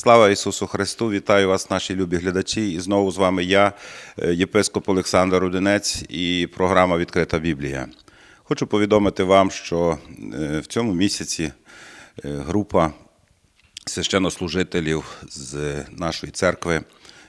Слава Ісусу Христу! Вітаю вас, наші любі глядачі. І знову з вами я, е, єпископ Олександр Рудинець і програма Відкрита Біблія. Хочу повідомити вам, що е, в цьому місяці е, група священнослужителів з нашої церкви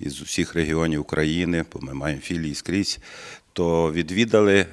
із усіх регіонів України, бо ми маємо філії скрізь, то відвідали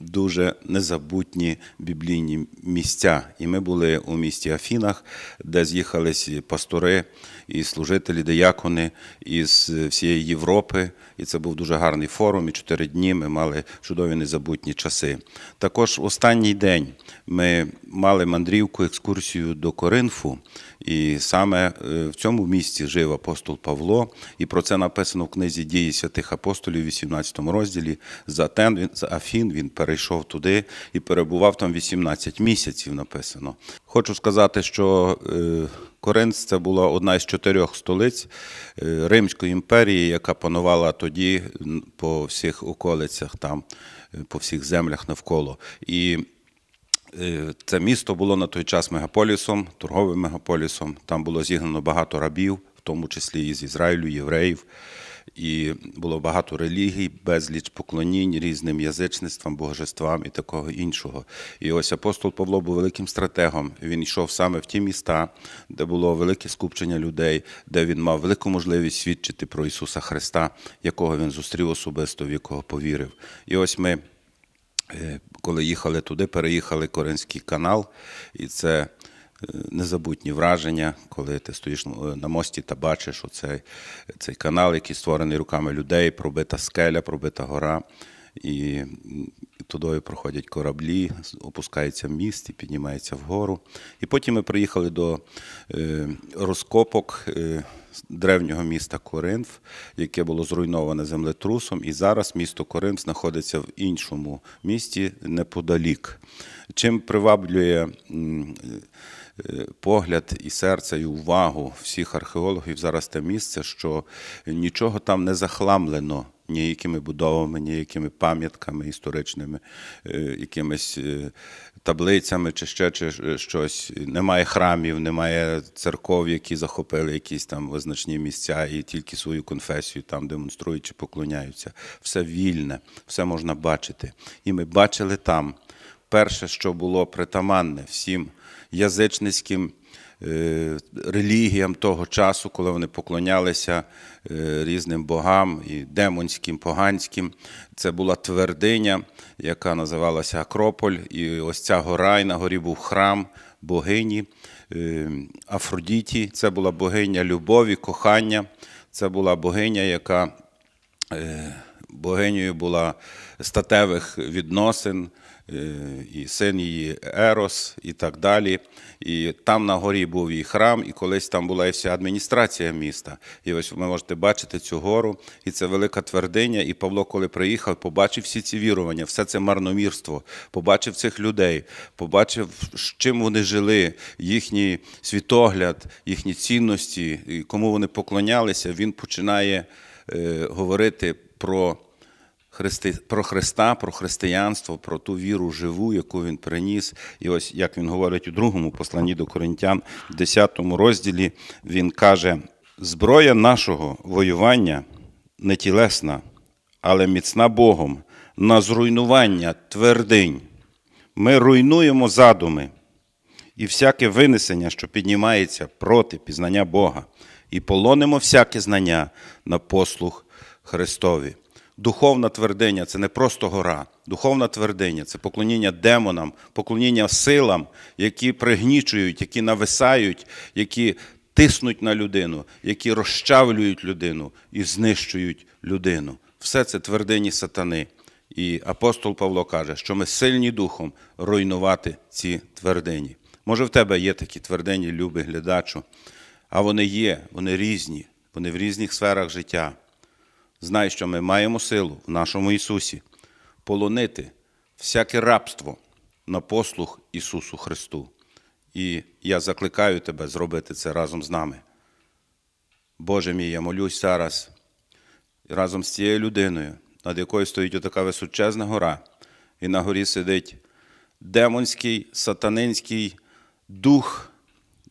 дуже незабутні біблійні місця. І ми були у місті Афінах, де з'їхались пастори і служителі, диякони із всієї Європи. І це був дуже гарний форум. І чотири дні ми мали чудові незабутні часи. Також в останній день ми мали мандрівку, екскурсію до Коринфу. І саме е, в цьому місці жив апостол Павло, і про це написано в книзі дії святих апостолів, 18 розділі. За Атен, він з Афін він перейшов туди і перебував там 18 місяців. Написано. Хочу сказати, що е, Коринф це була одна із чотирьох столиць е, Римської імперії, яка панувала тоді по всіх околицях, там е, по всіх землях навколо. І Це місто було на той час мегаполісом, торговим мегаполісом. Там було зігнано багато рабів, в тому числі із Ізраїлю, євреїв. І було багато релігій, безліч поклонінь різним язичництвам, божествам і такого іншого. І ось апостол Павло був великим стратегом. Він йшов саме в ті міста, де було велике скупчення людей, де він мав велику можливість свідчити про Ісуса Христа, якого він зустрів особисто, в якого повірив. І ось ми Е, коли їхали туди, переїхали Коринський канал, і це незабутні враження, коли ти стоїш е, на мості та бачиш оцей цей канал, який створений руками людей, пробита скеля, пробита гора. І тудою проходять кораблі, опускається міст і піднімається вгору. І потім ми приїхали до е, розкопок е, древнього міста Коринф, яке було зруйноване землетрусом, і зараз місто Коринф знаходиться в іншому місті неподалік. Чим приваблює погляд і серце, і увагу всіх археологів зараз те місце, що нічого там не захламлено ніякими будовами, ніякими пам'ятками історичними, е, якимись е, таблицями чи ще чи е, щось. Немає храмів, немає церков, які захопили якісь там визначні місця і тільки свою конфесію там демонструють чи поклоняються. Все вільне, все можна бачити. І ми бачили там перше, що було притаманне всім язичницьким е, релігіям того часу, коли вони поклонялися е, різним богам і демонським, поганським. Це була твердиня, яка називалася Акрополь. І ось ця гора, і на горі був храм богині е, Афродіті. Це була богиня любові, кохання. Це була богиня, яка богинею була статевих відносин, і син її Ерос, і так далі. І там на горі був її храм, і колись там була і вся адміністрація міста. І ось ви можете бачити цю гору, і це велика твердиня. І Павло, коли приїхав, побачив всі ці вірування, все це марномірство, побачив цих людей, побачив, з чим вони жили, їхній світогляд, їхні цінності, і кому вони поклонялися. Він починає е, говорити про. Про Христа, про християнство, про ту віру живу, яку він приніс. І ось як він говорить у другому посланні до Коринтян, в 10 розділі, він каже: зброя нашого воювання не тілесна, але міцна Богом на зруйнування твердинь. Ми руйнуємо задуми і всяке винесення, що піднімається проти пізнання Бога, і полонимо всяке знання на послух Христові. Духовна твердиня це не просто гора. Духовна твердиня це поклоніння демонам, поклоніння силам, які пригнічують, які нависають, які тиснуть на людину, які розчавлюють людину і знищують людину. Все це твердині сатани. І апостол Павло каже, що ми сильні духом руйнувати ці твердині. Може, в тебе є такі твердині, любий глядачу, а вони є, вони різні, вони в різних сферах життя. Знай, що ми маємо силу в нашому Ісусі полонити всяке рабство на послуг Ісусу Христу. І я закликаю тебе зробити це разом з нами. Боже мій, я молюсь зараз разом з цією людиною, над якою стоїть отака височезна гора, і на горі сидить демонський, сатанинський дух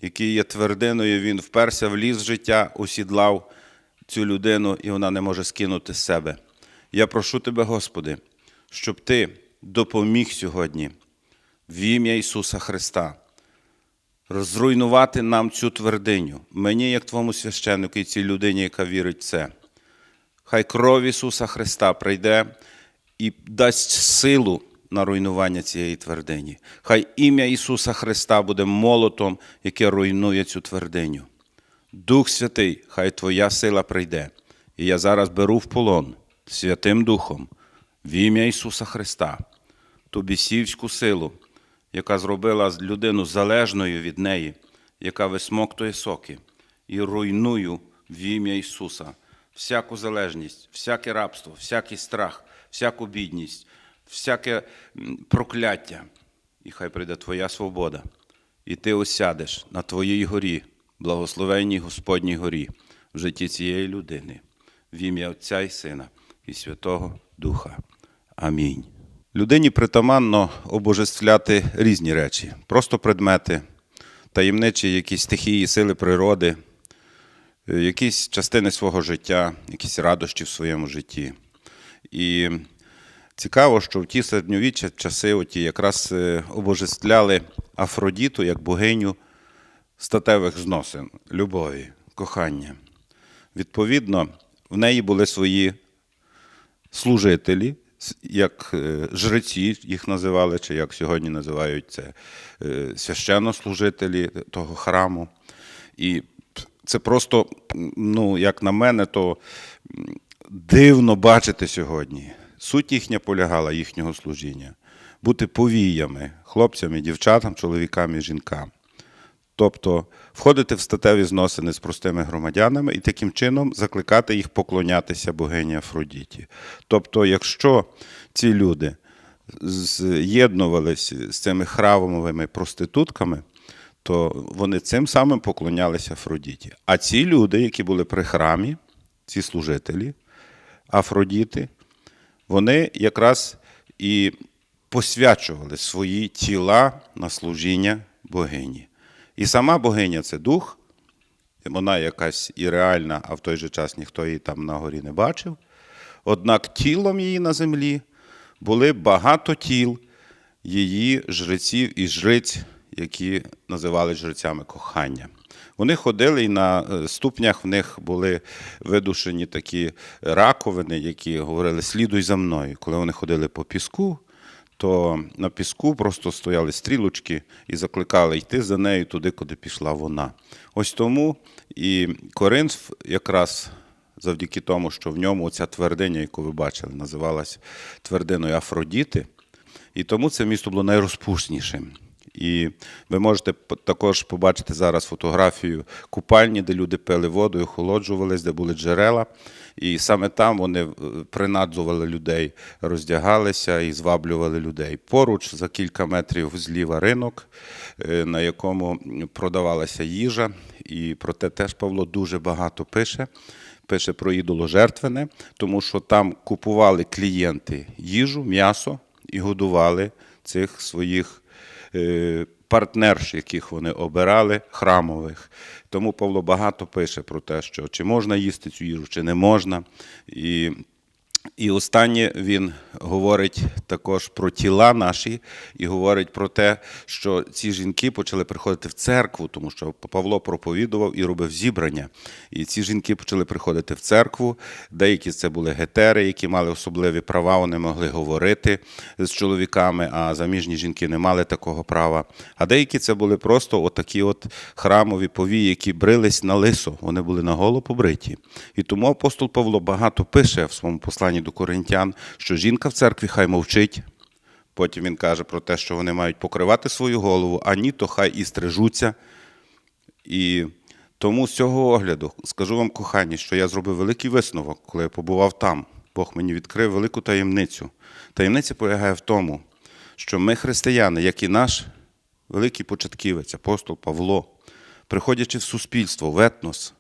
який є твердиною, він вперся в ліс життя, осідлав цю людину, і вона не може скинути з себе. Я прошу тебе, Господи, щоб Ти допоміг сьогодні в ім'я Ісуса Христа розруйнувати нам цю твердиню, мені, як Твоєму священнику, і цій людині, яка вірить в це. Хай кров Ісуса Христа прийде і дасть силу на руйнування цієї твердині. Хай ім'я Ісуса Христа буде молотом, яке руйнує цю твердиню. Дух Святий, хай Твоя сила прийде. І я зараз беру в полон Святим Духом в ім'я Ісуса Христа, ту бісівську силу, яка зробила людину залежною від неї, яка висмоктує соки, і руйную в ім'я Ісуса всяку залежність, всяке рабство, всякий страх, всяку бідність, всяке прокляття. І хай прийде Твоя свобода, і ти осядеш на Твоїй горі, благословенній Господній горі, в житті цієї людини, в ім'я Отця і Сина і Святого Духа. Амінь. Людині притаманно обожествляти різні речі, просто предмети, таємничі якісь стихії, сили природи, якісь частини свого життя, якісь радощі в своєму житті. І цікаво, що в ті середньовіччя часи оті якраз е, обожествляли Афродіту як богиню статевих зносин, любові, кохання. Відповідно, в неї були свої служителі, як е, жреці їх називали, чи як сьогодні називають це е, священнослужителі того храму. І це просто, ну, як на мене, то дивно бачити сьогодні. Суть їхня полягала їхнього служіння бути повіями, хлопцями, дівчатам, чоловікам і жінкам. Тобто входити в статеві зносини з простими громадянами і таким чином закликати їх поклонятися богині Афродіті. Тобто, якщо ці люди з'єднувалися з цими храмовими проститутками, то вони цим самим поклонялися Афродіті. А ці люди, які були при храмі, ці служителі Афродіти, вони якраз і посвячували свої тіла на служіння богині. І сама богиня це дух, вона якась і реальна, а в той же час ніхто її там на горі не бачив. Однак тілом її на землі були багато тіл її жреців і жриць, які називали жрецями кохання. Вони ходили і на е, ступнях в них були видушені такі раковини, які говорили Слідуй за мною. Коли вони ходили по піску, то на піску просто стояли стрілочки і закликали йти за нею туди, куди пішла вона. Ось тому і Коринф якраз завдяки тому, що в ньому ця твердиня, яку ви бачили, називалась твердиною Афродіти, і тому це місто було найрозпушнішим. І ви можете також побачити зараз фотографію купальні, де люди пили воду, охолоджувались, де були джерела. І саме там вони е, принадзували людей, роздягалися і зваблювали людей. Поруч за кілька метрів зліва ринок, е, на якому продавалася їжа. І про те теж Павло дуже багато пише. Пише про ідоложертвене, тому що там купували клієнти їжу, м'ясо і годували цих своїх партнерш, яких вони обирали, храмових. Тому Павло багато пише про те, що чи можна їсти цю їжу, чи не можна. І і останнє він говорить також про тіла наші, і говорить про те, що ці жінки почали приходити в церкву, тому що Павло проповідував і робив зібрання. І ці жінки почали приходити в церкву. Деякі це були гетери, які мали особливі права, вони могли говорити з чоловіками, а заміжні жінки не мали такого права. А деякі це були просто отакі от храмові повії, які брились на лисо, вони були на голо побриті. І тому апостол Павло багато пише в своєму посланні до коринтян, що жінка в церкві хай мовчить. Потім він каже про те, що вони мають покривати свою голову, а ні, то хай і стрижуться. І тому з цього огляду скажу вам, кохані, що я зробив великий висновок, коли я побував там. Бог мені відкрив велику таємницю. Таємниця полягає в тому, що ми, християни, як і наш великий початківець, апостол Павло, приходячи в суспільство, в етнос,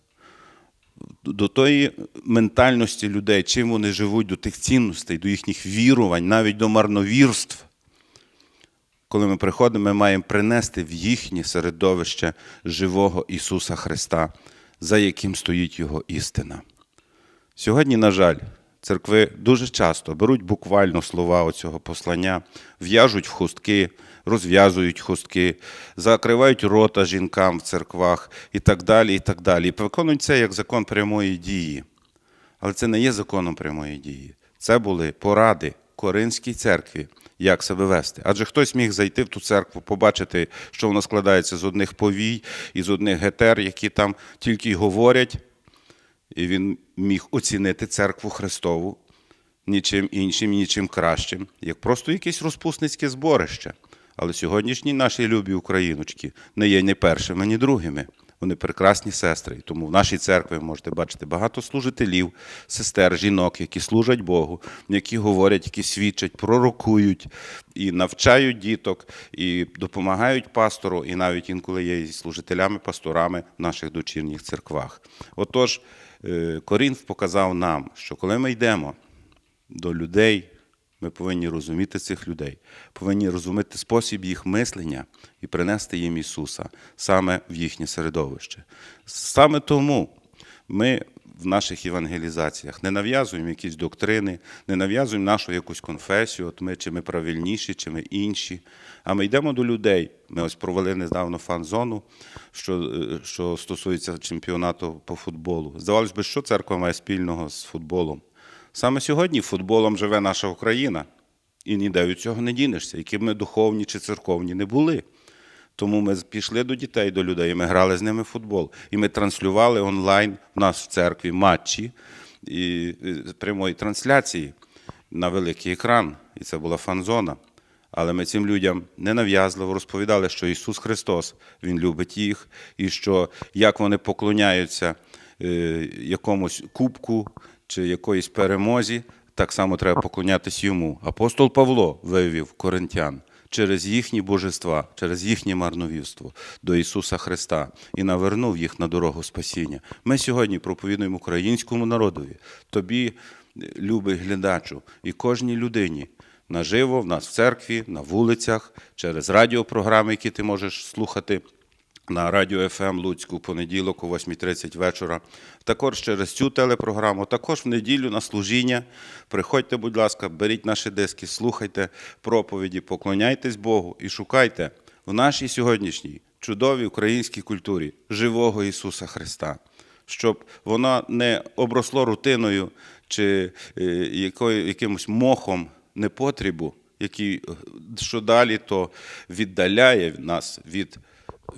до тої ментальності людей, чим вони живуть, до тих цінностей, до їхніх вірувань, навіть до марновірств, коли ми приходимо, ми маємо принести в їхнє середовище живого Ісуса Христа, за яким стоїть Його істина. Сьогодні, на жаль, церкви дуже часто беруть буквально слова оцього послання, в'яжуть в хустки, розв'язують хустки, закривають рота жінкам в церквах і так далі. І так далі. І виконують це як закон прямої дії. Але це не є законом прямої дії. Це були поради Коринській церкві, як себе вести. Адже хтось міг зайти в ту церкву, побачити, що вона складається з одних повій і з одних гетер, які там тільки й говорять, і він міг оцінити церкву Христову нічим іншим, нічим кращим, як просто якесь розпусницьке зборище. Але сьогоднішні наші любі україночки не є ні першими, ні другими. Вони прекрасні сестри. І тому в нашій церкві ви можете бачити багато служителів, сестер, жінок, які служать Богу, які говорять, які свідчать, пророкують і навчають діток, і допомагають пастору, і навіть інколи є і служителями, пасторами в наших дочірніх церквах. Отож, е, Корінф показав нам, що коли ми йдемо до людей, ми повинні розуміти цих людей, повинні розуміти спосіб їх мислення і принести їм Ісуса саме в їхнє середовище. Саме тому ми в наших євангелізаціях не нав'язуємо якісь доктрини, не нав'язуємо нашу якусь конфесію, от ми чи ми правильніші, чи ми інші. А ми йдемо до людей. Ми ось провели недавно фан-зону, що, е, що стосується чемпіонату по футболу. Здавалось би, що церква має спільного з футболом. Саме сьогодні футболом живе наша Україна, і ніде від цього не дінешся, які б ми духовні чи церковні не були. Тому ми пішли до дітей, до людей, і ми грали з ними в футбол. І ми транслювали онлайн в нас в церкві матчі і прямої трансляції на великий екран. І це була фан-зона. Але ми цим людям ненав'язливо розповідали, що Ісус Христос, Він любить їх, і що як вони поклоняються е, якомусь кубку чи якоїсь перемозі, так само треба поклонятись йому. Апостол Павло вивів коринтян через їхні божества, через їхнє марновірство до Ісуса Христа і навернув їх на дорогу спасіння. Ми сьогодні проповідуємо українському народові, тобі, любий глядачу, і кожній людині. Наживо в нас в церкві, на вулицях, через радіопрограми, які ти можеш слухати на радіо ФМ Луцьку в понеділок о 8.30 вечора. Також через цю телепрограму, також в неділю на служіння. Приходьте, будь ласка, беріть наші диски, слухайте проповіді, поклоняйтесь Богу і шукайте в нашій сьогоднішній чудовій українській культурі живого Ісуса Христа. Щоб воно не обросло рутиною чи е, якою, якимось мохом непотрібу, який що далі, то віддаляє нас від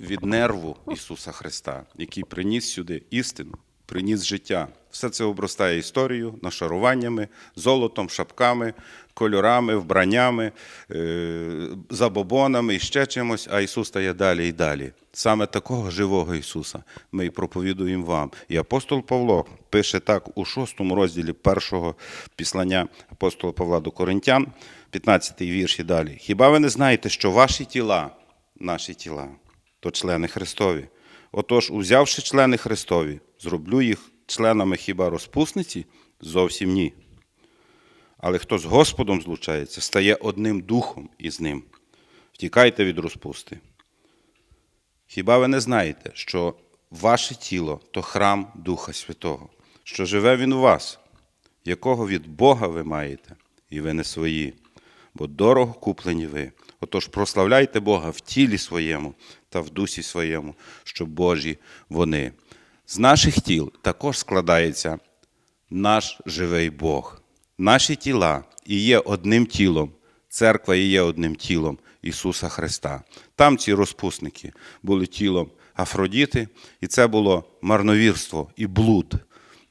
від нерву Ісуса Христа, який приніс сюди істину, приніс життя. Все це обростає історією, нашаруваннями, золотом, шапками, кольорами, вбраннями, е, забобонами і ще чимось, а Ісус стає далі і далі. Саме такого живого Ісуса ми і проповідуємо вам. І апостол Павло пише так у шостому розділі першого післання апостола Павла до Коринтян, 15 вірш і далі. Хіба ви не знаєте, що ваші тіла, наші тіла, то члени Христові. Отож, узявши члени Христові, зроблю їх членами хіба розпусниці? Зовсім ні. Але хто з Господом злучається, стає одним духом із ним. Втікайте від розпусти. Хіба ви не знаєте, що ваше тіло то храм Духа Святого, що живе Він у вас, якого від Бога ви маєте, і ви не свої, бо дорого куплені ви. Отож, прославляйте Бога в тілі своєму та в дусі своєму, що Божі вони. З наших тіл також складається наш живий Бог. Наші тіла і є одним тілом, церква і є одним тілом Ісуса Христа. Там ці розпусники були тілом Афродіти, і це було марновірство і блуд.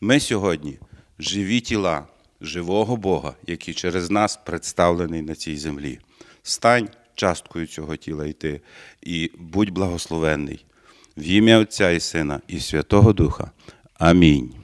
Ми сьогодні живі тіла живого Бога, який через нас представлений на цій землі. Стань часткою цього тіла йти і будь благословенний в ім'я Отця і Сина і Святого Духа. Амінь.